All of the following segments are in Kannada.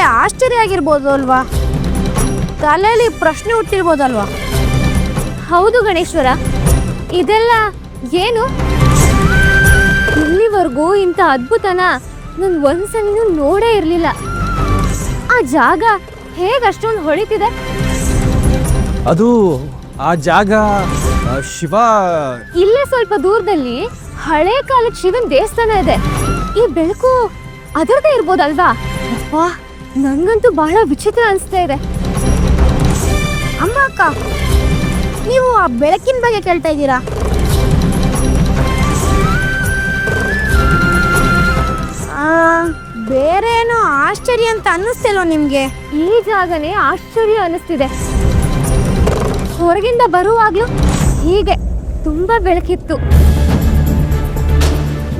ಆಶ್ಚರ್ಯ ಆಗಿರ್ಬೋದು ಅಲ್ವಾ? ತಲೆಯಲ್ಲಿ ಪ್ರಶ್ನೆ ಹುಟ್ಟಿರ್ಬೋದಲ್ವಾ ಹೌದು ಗಣೇಶ್ವರ. ಇದೆಲ್ಲ ಏನು? ಇಲ್ಲಿವರೆಗೂ ಇಂಥ ಅದ್ಭುತನ ನಾನು ಒಂದ್ಸಲೂ ನೋಡೇ ಇರಲಿಲ್ಲ. ಆ ಜಾಗ ಹೇಗೆ ಅಷ್ಟೊಂದು ಹೊಳಿತಿದೆ? ಅದು ಆ ಜಾಗ ಆ, ಶಿವ ಇಲ್ಲೇ ಸ್ವಲ್ಪ ದೂರದಲ್ಲಿ ಹಳೆ ಕಾಲದ ಶಿವನ್ ದೇವಸ್ಥಾನ ಇದೆ. ಈ ಬೆಳಕು ಅದರದೇ ಇರ್ಬೋದಲ್ವಾ? ಅಪ್ಪ ನಂಗಂತೂ ಬಹಳ ವಿಚಿತ್ರ ಅನಿಸ್ತಾ ಇದೆ. ಅಮ್ಮ ಅಕ್ಕ ನೀವು ಆ ಬೆಳಕಿನ ಬಗ್ಗೆ ಕೇಳ್ತಾ ಇದ್ದೀರಾ? ಬೇರೆ ಏನೋ ಆಶ್ಚರ್ಯ ಅಂತ ಅನ್ನಿಸ್ತಿಲ್ವ ನಿಮಗೆ? ಈ ಜಾಗನೇ ಆಶ್ಚರ್ಯ ಅನ್ನಿಸ್ತಿದೆ. ಹೊರಗಿಂದ ಬರುವಾಗ್ಲೂ ಹೀಗೆ ತುಂಬಾ ಬೆಳಕಿತ್ತು.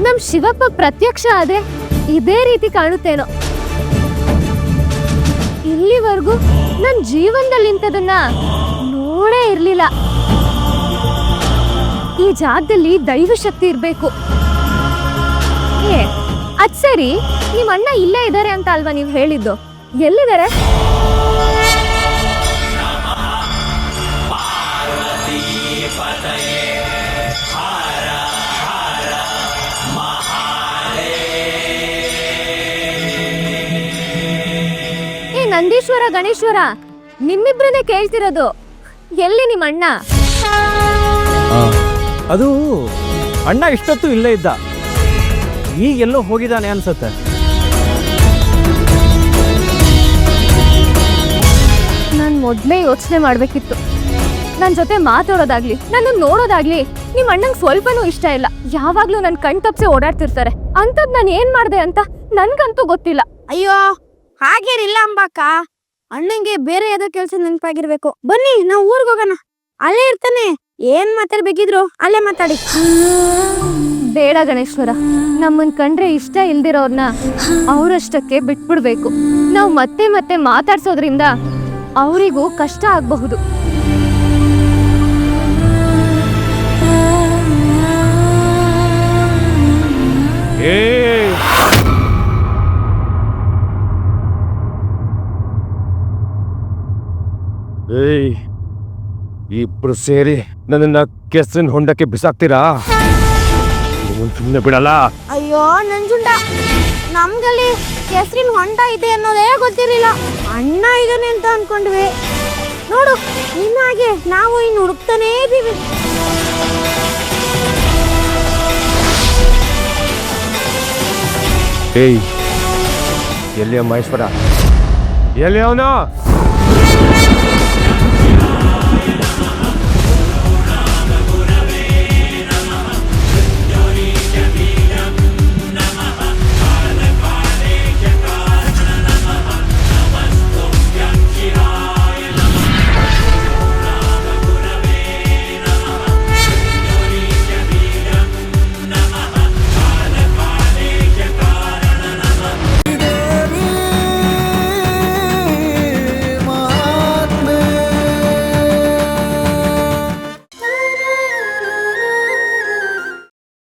ನಮ್ ಶಿವಪ್ಪ ಪ್ರತ್ಯಕ್ಷ ಆದ್ರೆ ಇದೇ ರೀತಿ ಕಾಣುತ್ತೇನೋ. ಇಲ್ಲಿವರೆಗೂ ನನ್ನ ಜೀವನದಲ್ಲಿ ಇಂಥದನ್ನ ನೋಡೇ ಇರಲಿಲ್ಲ. ಈ ಜಾಗದಲ್ಲಿ ದೈವ ಶಕ್ತಿ ಇರಬೇಕು. ಏ, ಅದ್ ಸರಿ ನಿಮ್ಮ ಅಣ್ಣ ಇಲ್ಲೇ ಇದ್ದಾರೆ ಅಂತ ಅಲ್ವಾ ನೀವು ಹೇಳಿದ್ದು? ಎಲ್ಲಿದ್ದಾರೆ? ನಂದೀಶ್ವರ ಗಣೇಶ್ವರ ನಿಮ್ಮಿಬ್ರನ್ನೇ ಕೇಳ್ತಿರೋದು. ಎಲ್ಲಿ ನಿಮ್ಮ ಅಣ್ಣ? ಆ, ಅದು ಅಣ್ಣ ಇಷ್ಟೊತ್ತು ಇಲ್ಲೇ ಇದ್ದ. ಈಗ ಎಲ್ಲೋ ಹೋಗಿದ್ದಾನೆ ಅನ್ಸುತ್ತೆ. ನಾನು ಮೊದಲೇ ಯೋಚನೆ ಮಾಡಬೇಕಿತ್ತು. ನನ್ನ ಜೊತೆ ಮಾತಾಡೋದಾಗ್ಲಿ ನನ್ನ ನೋಡೋದಾಗ್ಲಿ ನಿಮ್ಮ ಅಣ್ಣಂಗೆ ಸ್ವಲ್ಪನೂ ಇಷ್ಟ ಇಲ್ಲ. ಯಾವಾಗ್ಲೂ ನನ್ನ ಕಣ್ ತಪ್ಸೆ ಓಡಾಡ್ತಿರ್ತಾರೆ. ಅಂಥದ್ದು ನಾನು ಏನು ಮಾಡಿದೆ ಅಂತ ನನಗಂತೂ ಗೊತ್ತಿಲ್ಲ. ಅಯ್ಯೋ ಹಾಗೇನಿಲ್ಲ ಅಂಬಾಕ. ಅಣ್ಣಂಗೆ ಬೇರೆ ಯಾವ್ದೋ ಕೆಲ್ಸ ನೆನಪಾಗಿರ್ಬೇಕು. ಬನ್ನಿ, ನಾವು ಊರಿಗೆ ಹೋಗೋಣ. ಅಲ್ಲೇ ಇರ್ತಾನೆ. ಏನ್ ಮಾತಾಡ್ಬೇಕಿದ್ರು ಅಲ್ಲೇ ಮಾತಾಡಿ. ಬೇಡ ಗಣೇಶ್ವರ, ನಮ್ಮನ್ ಕಂಡ್ರೆ ಇಷ್ಟ ಇಲ್ದಿರೋರ್ನ ಅವರಷ್ಟಕ್ಕೆ ಬಿಟ್ಬಿಡ್ಬೇಕು. ನಾವು ಮತ್ತೆ ಮತ್ತೆ ಮಾತಾಡ್ಸೋದ್ರಿಂದ ಅವರಿಗೂ ಕಷ್ಟ ಆಗಬಹುದು. ಏಯ್ ಇಬ್ರು ಸೇರಿ ನನ್ನ ಕೆಸರಿನ ಹೊಂಡಕ್ಕೆ ಬಿಸಾಕ್ತೀರಾ? ನಿಮ್ಮನ್ ಸುಮ್ಮನೆ ಬಿಡಲ್ಲ? ಅಯ್ಯೋ ನಂಜುಂಡ ನಮ್ಗಲ್ಲಿ ಕೆಸರಿನ ಹೊಂಡ ಇದೆ ಅನ್ನೋದೇ ಗೊತ್ತಿರಲಿಲ್ಲ. ಅಣ್ಣ ಇದನ್ನ ಅಂತ ಅನ್ಕೊಂಡ್ವಿ. ನೋಡು ಇನ್ನಾಗೆ ನಾವು ಇನ್ನು ಹುಡುಕ್ತಾನೇ ಇದೀವಿ ಏಯ್ ಎಲ್ಲಿ ಮಹೇಶ್ವರ. ಎಲ್ಲಿ ಅವನು?